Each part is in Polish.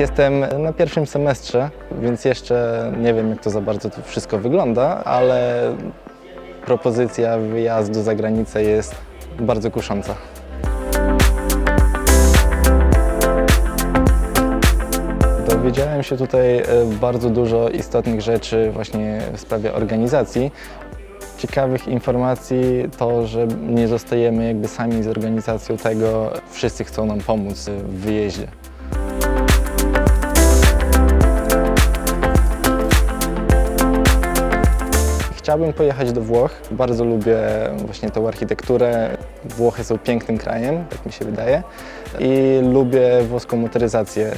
Jestem na pierwszym semestrze, więc jeszcze nie wiem, jak to za bardzo to wszystko wygląda, ale propozycja wyjazdu za granicę jest bardzo kusząca. Dowiedziałem się tutaj e, bardzo dużo istotnych rzeczy właśnie w sprawie organizacji. Ciekawych informacji to, że nie zostajemy jakby sami z organizacją tego, wszyscy chcą nam pomóc w wyjeździe. Chciałbym pojechać do Włoch. Bardzo lubię właśnie tą architekturę. Włochy są pięknym krajem, tak mi się wydaje. I lubię włoską motoryzację.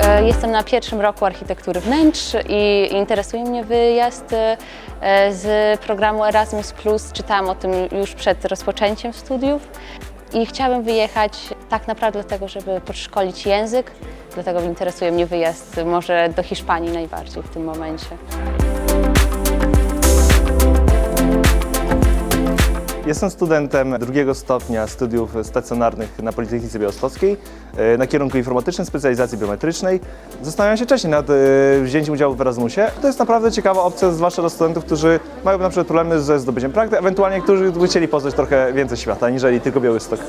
E, Jestem na pierwszym roku architektury wnętrz i interesuje mnie wyjazd e, z programu Erasmus. Czytałam o tym już przed rozpoczęciem studiów i chciałabym wyjechać tak naprawdę dlatego, żeby podszkolić język. Dlatego interesuje mnie wyjazd może do Hiszpanii najbardziej w tym momencie. Jestem studentem drugiego stopnia studiów stacjonarnych na Politechnice Białostockiej e, na kierunku informatycznym specjalizacji biometrycznej. Zastanawiam się wcześniej nad e, wzięciem udziału w Erasmusie. To jest naprawdę ciekawa opcja, zwłaszcza dla studentów, którzy mają na przykład problemy ze zdobyciem praktyk, ewentualnie którzy by chcieli poznać trochę więcej świata, aniżeli tylko Białystok.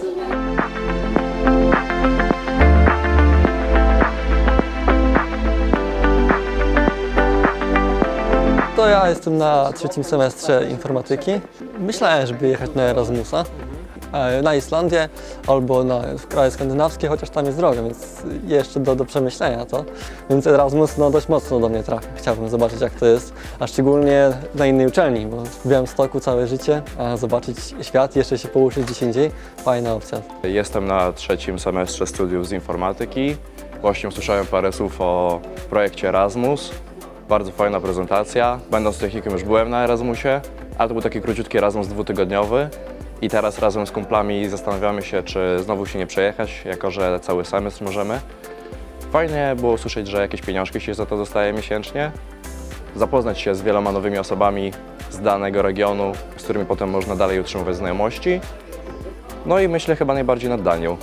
To ja jestem na trzecim semestrze informatyki. Myślałem, żeby jechać na Erasmusa, e, na Islandię albo na, w kraje skandynawskie, chociaż tam jest drogo, więc jeszcze do, do przemyślenia to. Więc Erasmus no, dość mocno do mnie trafił. Chciałbym zobaczyć jak to jest, a szczególnie na innej uczelni, bo w Białymstoku całe życie, a zobaczyć świat, jeszcze się pouczyć gdzieś indziej, fajna opcja. Jestem na trzecim semestrze studiów z informatyki. Właśnie usłyszałem parę słów o projekcie Erasmus. Bardzo fajna prezentacja. Będąc technikiem już byłem na Erasmusie, ale to był taki króciutki Erasmus dwutygodniowy. I teraz razem z kumplami zastanawiamy się, czy znowu się nie przejechać, jako że cały semestr możemy. Fajnie było usłyszeć, że jakieś pieniążki się za to dostaje miesięcznie. Zapoznać się z wieloma nowymi osobami z danego regionu, z którymi potem można dalej utrzymywać znajomości. No i myślę chyba najbardziej nad Danią.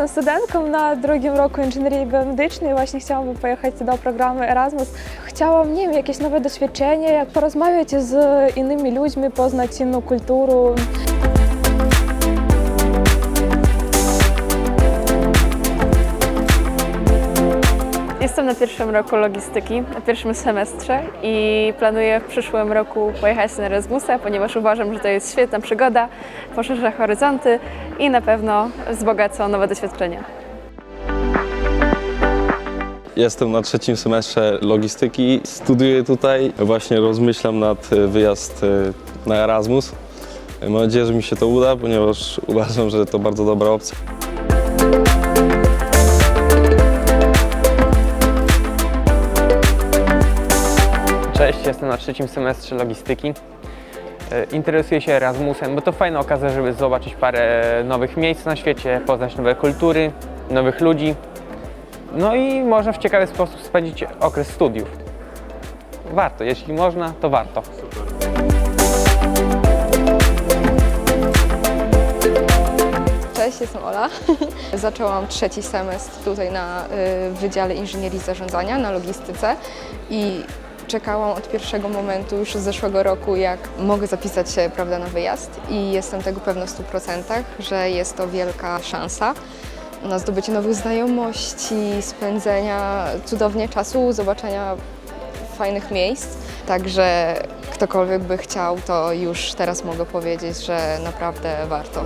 Jestem studentką na drugim roku inżynierii biomedycznej. Właśnie chciałabym pojechać do programu Erasmus. Chciałam, nie wiem, jakieś nowe doświadczenie, jak porozmawiać z innymi ludźmi, poznać inną kulturę. Jestem na pierwszym roku logistyki, na pierwszym semestrze i planuję w przyszłym roku pojechać na Erasmusa, ponieważ uważam, że to jest świetna przygoda, poszerza horyzonty i na pewno wzbogaca nowe doświadczenia. Jestem na trzecim semestrze logistyki. Studiuję tutaj. Właśnie rozmyślam nad e, wyjazd e, na Erasmus. Mam nadzieję, że mi się to uda, ponieważ uważam, że to bardzo dobra opcja. Cześć, jestem na trzecim semestrze logistyki. E, Interesuję się Erasmusem, bo to fajna okazja, żeby zobaczyć parę nowych miejsc na świecie, poznać nowe kultury, nowych ludzi. No i można w ciekawy sposób spędzić okres studiów. Warto, jeśli można, to warto. Cześć, jestem Ola. Zaczęłam trzeci semestr tutaj na y, Wydziale Inżynierii Zarządzania, na logistyce i czekałam od pierwszego momentu już z zeszłego roku, jak mogę zapisać się prawda, na wyjazd i jestem tego pewna w 100%, że jest to wielka szansa na zdobycie nowych znajomości, spędzenia cudownie czasu, zobaczenia fajnych miejsc. Także ktokolwiek by chciał, to już teraz mogę powiedzieć, że naprawdę warto.